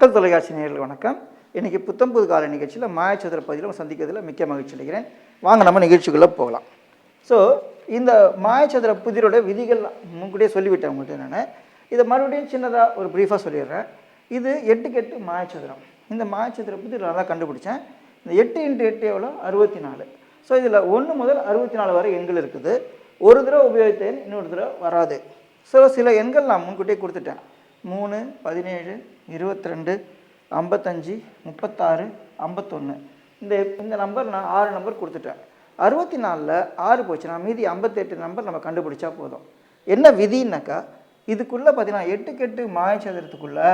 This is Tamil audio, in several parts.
மக்கள் தொலைக்காட்சி நேயர்கள் வணக்கம். இன்றைக்கி புத்தம்புது கால நிகழ்ச்சியில் மாயச்சதுர பகுதியில் சந்திக்கிறதுல மிக்க மகிழ்ச்சி அடைகிறேன். வாங்க நம்ம நிகழ்ச்சிக்குள்ளே போகலாம். ஸோ இந்த மாயச்சதுர புதிரோட விதிகள் முன்கூட்டியே சொல்லிவிட்டேன் உங்கள்கிட்ட நான். இதை மறுபடியும் சின்னதாக ஒரு ப்ரீஃபாக சொல்லிடுறேன். இது எட்டுக்கு எட்டு மாயச்சதுரம். இந்த மாயச்சதுர புதிர் நல்லா கண்டுபிடிச்சேன். இந்த எட்டு இன்ட்டு எட்டு எவ்வளோ அறுபத்தி நாலு ஸோ இதில் ஒன்று முதல் அறுபத்தி நாலு வரை எண்கள் இருக்குது. ஒரு தடவை உபயோகித்தேன் இன்னொரு தடவை வராது. ஸோ சில எண்கள் நான் முன்கூட்டியே கொடுத்துட்டேன். மூணு பதினேழு இருபத்தி ரெண்டு ஐம்பத்தஞ்சு முப்பத்தாறு ஐம்பத்தொன்று இந்த இந்த நம்பர் நான் ஆறு நம்பர் கொடுத்துட்டேன். அறுபத்தி நாலில் ஆறு போச்சுன்னா மீதி ஐம்பத்தெட்டு நம்பர் நம்ம கண்டுபிடிச்சா போதும். என்ன விதினாக்கா இதுக்குள்ளே பார்த்தீங்கன்னா எட்டுக்கு எட்டு மாயச்சதுரத்துக்குள்ளே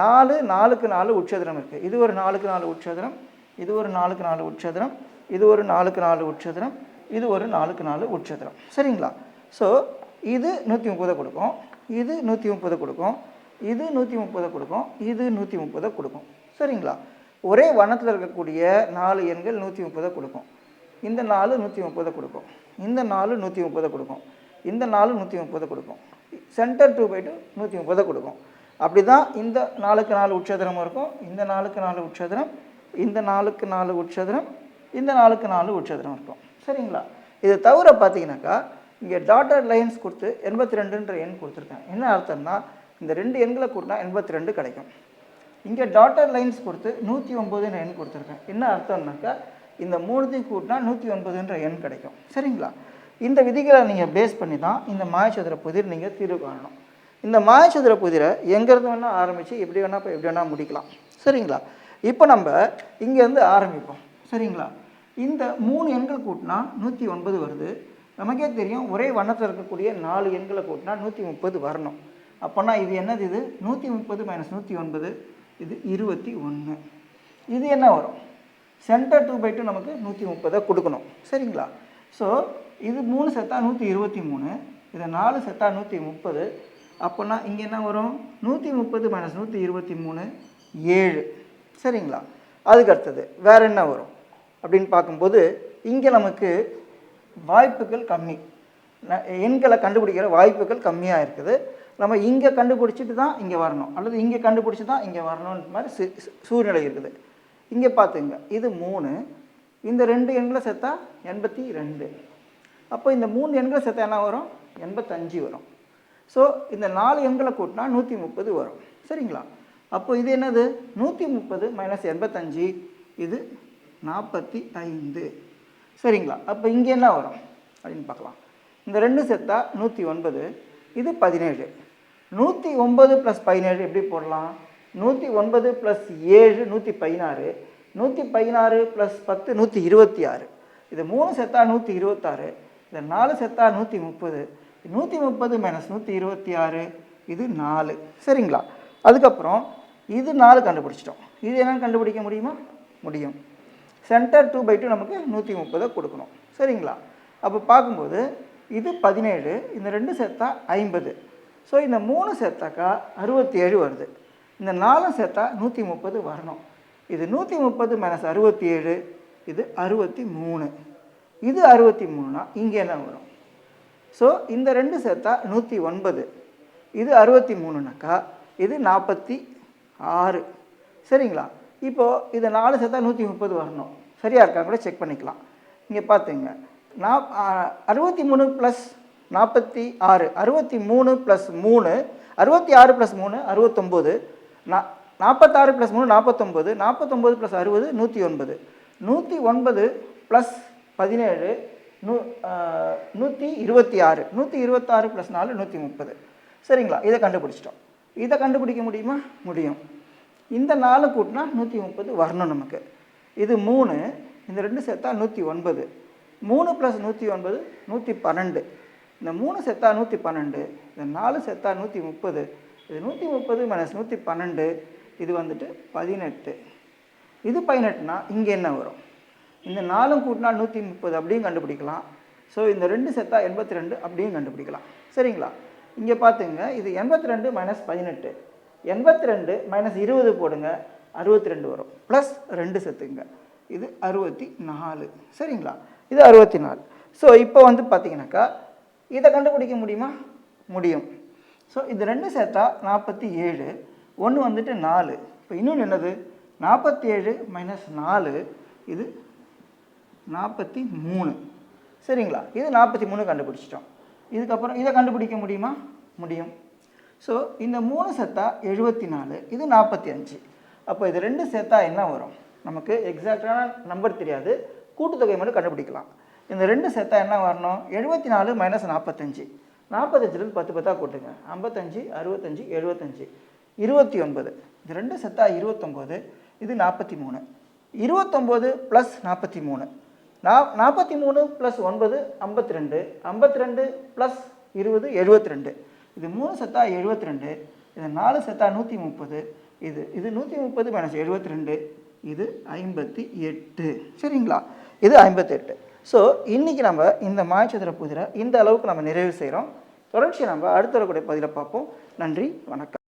நாலு நாலுக்கு நாலு உட்சதுரம் இருக்குது இது ஒரு நாலுக்கு நாலு உட்சதுரம் இது ஒரு நாலுக்கு நாலு உட்சதுரம் இது ஒரு நாலுக்கு நாலு உட்சதுரம் இது ஒரு நாலுக்கு நாலு உட்சதுரம். சரிங்களா? ஸோ இது நூற்றி முப்பதை கொடுக்கும். இது நூற்றி முப்பதை கொடுக்கும். இது நூற்றி முப்பதை கொடுக்கும் இது நூற்றி முப்பதை கொடுக்கும். சரிங்களா? ஒரே வண்ணத்தில் இருக்கக்கூடிய நாலு எண்கள் நூற்றி முப்பதை கொடுக்கும். இந்த நாலு நூற்றி முப்பதை கொடுக்கும். இந்த நாலு நூற்றி முப்பதை கொடுக்கும். இந்த நாலு நூற்றி முப்பதை கொடுக்கும். சென்டர் டூ பை டூ நூற்றி முப்பதை கொடுக்கும். அப்படி தான் இந்த நாலுக்கு நாலு உட்சதுரம் இருக்கும். இந்த நாலுக்கு நாலு உட்சதுரம் இந்த நாலுக்கு நாலு உட்சதுரம் இந்த நாலுக்கு நாலு உட்சதுரம் இருக்கும். சரிங்களா? இதை தவிர பார்த்தீங்கன்னாக்கா இங்கே டாட்டர் லைன்ஸ் கொடுத்து எண்பத்தி ரெண்டுன்ற எண் கொடுத்துருக்கேன். என்ன அர்த்தம்னா இந்த ரெண்டு எண்களை கூட்டினா எண்பத்தி ரெண்டு கிடைக்கும். இங்கே டாட்டர் லைன்ஸ் கொடுத்து நூற்றி ஒம்பதுன்னு எண் கொடுத்துருக்கேன். என்ன அர்த்தம்னாக்கா இந்த மூணுத்தையும் கூட்டினா நூற்றி ஒன்பதுன்ற எண் கிடைக்கும். சரிங்களா? இந்த விதிகளை நீங்கள் பேஸ் பண்ணி தான் இந்த மாயச்சதுர புதிர் நீங்கள் தீர்வு காணணும். இந்த மாயச்சதுர புதிரை எங்கேருந்து வேணால் ஆரம்பித்து எப்படி வேணால் இப்போ எப்படி வேணால் முடிக்கலாம். சரிங்களா? இப்போ நம்ம இங்கேருந்து ஆரம்பிப்போம். சரிங்களா? இந்த மூணு எண்கள் கூட்டினா நூற்றி ஒன்பது வருது. நமக்கே தெரியும் ஒரே வண்ணத்தில் இருக்கக்கூடிய நாலு எண்களை கூட்டினா நூற்றி முப்பது வரணும். அப்போனா இது என்னது இது? நூற்றி முப்பது மைனஸ் நூற்றி ஒன்பது இது இருபத்தி ஒன்று. இது என்ன வரும்? சென்டர் டூ பை டூ நமக்கு நூற்றி முப்பதை கொடுக்கணும். சரிங்களா? ஸோ இது மூணு செத்தா நூற்றி இருபத்தி மூணு இதை நாலு செத்தா நூற்றி முப்பது. அப்போனா இங்கே என்ன வரும்? நூற்றி முப்பது மைனஸ் நூற்றி இருபத்தி மூணு ஏழு. சரிங்களா? அதுக்கு அடுத்தது வேறு என்ன வரும்? அப்படின்னு பார்க்கும்போது இங்கே நமக்கு வாய்ப்புகள் கம்மி. எண்களை கண்டுபிடிக்கிற வாய்ப்புகள் கம்மியாக இருக்குது. நம்ம இங்கே கண்டுபிடிச்சிட்டு தான் இங்கே வரணும். அல்லது இங்கே கண்டுபிடிச்சி தான் இங்கே வரணுன்ற மாதிரி சு- சூழ்நிலை இருக்குது. இங்கே பார்த்துங்க இது மூணு. இந்த ரெண்டு எண்களை சேர்த்தா எண்பத்தி ரெண்டு. அப்போ இந்த மூணு எண்களை சேர்த்தா என்ன வரும்? எண்பத்தஞ்சு வரும். ஸோ இந்த நாலு எண்களை கூட்டினா நூற்றி முப்பது வரும். சரிங்களா? அப்போ இது என்னது? நூற்றி முப்பது மைனஸ் எண்பத்தஞ்சு. இது நாற்பத்தி ஐந்து. சரிங்களா? அப்போ இங்கே என்ன வரும்? அப்படின்னு பார்க்கலாம். இந்த ரெண்டு செத்தா நூற்றி ஒன்பது. இது பதினேழு. நூற்றி ஒன்பது ப்ளஸ் பதினேழு எப்படி போடலாம்? நூற்றி ஒன்பது ப்ளஸ் ஏழு நூற்றி பதினாறு. நூற்றி பதினாறு ப்ளஸ் பத்து நூற்றி இருபத்தி ஆறு. இது மூணு செத்தா நூற்றி இருபத்தாறு. இது நாலு செத்தா நூற்றி முப்பது. நூற்றி முப்பது மைனஸ் நூற்றி இருபத்தி ஆறு. இது நாலு. சரிங்களா? அதுக்கப்புறம் இது நாலு கண்டுபிடிச்சிட்டோம். இது என்னென்னு கண்டுபிடிக்க முடியுமா? முடியும். சென்டர் டூ பை டூ நமக்கு நூற்றி முப்பதை கொடுக்கணும். சரிங்களா? அப்போ பார்க்கும்போது இது பதினேழு இந்த ரெண்டு செத்தா ஐம்பது. ஸோ இந்த மூணு சேர்த்தாக்கா அறுபத்தி ஏழு வருது. இந்த நாலும் சேர்த்தா நூற்றி முப்பது வரணும். இது நூற்றி முப்பது மைனஸ் அறுபத்தி ஏழு இது அறுபத்தி மூணு இது அறுபத்தி மூணுனா இங்கே என்ன வரும்? ஸோ இந்த ரெண்டு சேர்த்தா நூற்றி ஒன்பது இது அறுபத்தி மூணுனாக்கா இது நாற்பத்தி ஆறு சரிங்களா? இப்போது இது நாலு சேர்த்தா நூற்றி முப்பது வரணும். சரியாக இருக்கா கூட செக் பண்ணிக்கலாம். இங்கே பார்த்துங்க நான் அறுபத்தி மூணு ப்ளஸ் நாற்பத்தி ஆறு அறுபத்தி மூணு ப்ளஸ் மூணு அறுபத்தி ஆறு ப்ளஸ் மூணு அறுபத்தொம்போது நா நாற்பத்தாறு ப்ளஸ் மூணு நாற்பத்தொம்போது நாற்பத்தொம்போது ப்ளஸ் அறுபது நூற்றி ஒன்பது. நூற்றி ஒன்பது ப்ளஸ் பதினேழு நூ நூற்றி இருபத்தி ஆறு. நூற்றி இருபத்தாறு ப்ளஸ் நாலு நூற்றி முப்பது. சரிங்களா? இதை கண்டுபிடிச்சிட்டோம். இதை கண்டுபிடிக்க முடியுமா? முடியும். இந்த நாலு கூட்டினா நூற்றி முப்பது வரணும் நமக்கு. இது மூணு இந்த ரெண்டு சேர்த்தா நூற்றி ஒன்பது. மூணு ப்ளஸ் நூற்றி ஒன்பது நூற்றி பன்னெண்டு. இந்த மூணு செத்தா நூற்றி பன்னெண்டு இந்த நாலு செத்தா நூற்றி முப்பது இது நூற்றி முப்பது மைனஸ் நூற்றி பன்னெண்டு இது வந்துட்டு பதினெட்டு. இது பதினெட்டுனா இங்கே என்ன வரும்? இந்த நாலும் கூட்டினா நூற்றி முப்பது அப்படியும் கண்டுபிடிக்கலாம். ஸோ இந்த ரெண்டு செத்தா எண்பத்தி ரெண்டு அப்படியும் கண்டுபிடிக்கலாம். சரிங்களா? இங்கே பார்த்துங்க இது எண்பத்தி ரெண்டு மைனஸ் பதினெட்டு. எண்பத்தி ரெண்டு மைனஸ் இருபது போடுங்க அறுபத்தி ரெண்டு வரும். ப்ளஸ் ரெண்டு செத்துங்க. இது அறுபத்தி நாலு. சரிங்களா? இது அறுபத்தி நாலு. ஸோ இப்போ வந்து பார்த்தீங்கன்னாக்கா இதை கண்டுபிடிக்க முடியுமா? முடியும். ஸோ இது ரெண்டு சேர்த்தா நாற்பத்தி ஏழு ஒன்று வந்துட்டு நாலு. இப்போ இன்னொன்று என்னது? நாற்பத்தி ஏழு மைனஸ் நாலு இது நாற்பத்தி மூணு. சரிங்களா? இது நாற்பத்தி மூணு கண்டுபிடிச்சிட்டோம். இதுக்கப்புறம் இதை கண்டுபிடிக்க முடியுமா? முடியும். ஸோ இந்த மூணு சேர்த்தா எழுபத்தி நாலு இது நாற்பத்தி அஞ்சு. அப்போ இது ரெண்டு சேர்த்தா என்ன வரும்? நமக்கு எக்ஸாக்டான நம்பர் தெரியாது. கூட்டுத்தொகை மட்டும் கண்டுபிடிக்கலாம். இந்த ரெண்டு சேர்த்தா என்ன வரணும்? எழுபத்தி நாலு மைனஸ் நாற்பத்தஞ்சு நாற்பத்தஞ்சிலேருந்து பத்து பத்தா கூட்டுங்க. ஐம்பத்தஞ்சு அறுபத்தஞ்சு எழுபத்தஞ்சு இருபத்தி ஒன்பது இது ரெண்டு செத்தா இருபத்தொம்போது இது நாற்பத்தி மூணு இருபத்தொம்போது ப்ளஸ் நாற்பத்தி மூணு நா நாற்பத்தி மூணு ப்ளஸ் ஒன்பது ஐம்பத்தி ரெண்டு ஐம்பத்தி ரெண்டு ப்ளஸ் இருபது எழுபத்தி ரெண்டு இது மூணு செத்தா எழுபத்தி ரெண்டு இது நாலு செத்தா நூற்றி முப்பது இது இது நூற்றி முப்பது மைனஸ் எழுபத்தி ரெண்டு இது ஐம்பத்தி எட்டு. சரிங்களா? இது ஐம்பத்தெட்டு. ஸோ இன்றைக்கி நம்ம இந்த மாயச்சதுர புதிரை இந்த அளவுக்கு நம்ம நிறைவு செய்கிறோம் தொடர்ச்சி நம்ம அடுத்த வரக்கூடிய பதிலை பார்ப்போம். நன்றி வணக்கம்.